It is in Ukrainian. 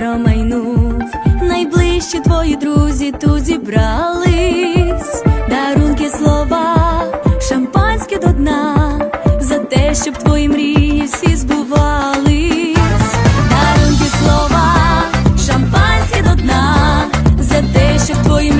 промайнув, найближчі твої друзі тут зібрались, дарунки слова, шампанське до дна, за те, щоб твої мрії всі збувались, дарунки слова, шампанське до дна, за те, щоб твої мрії.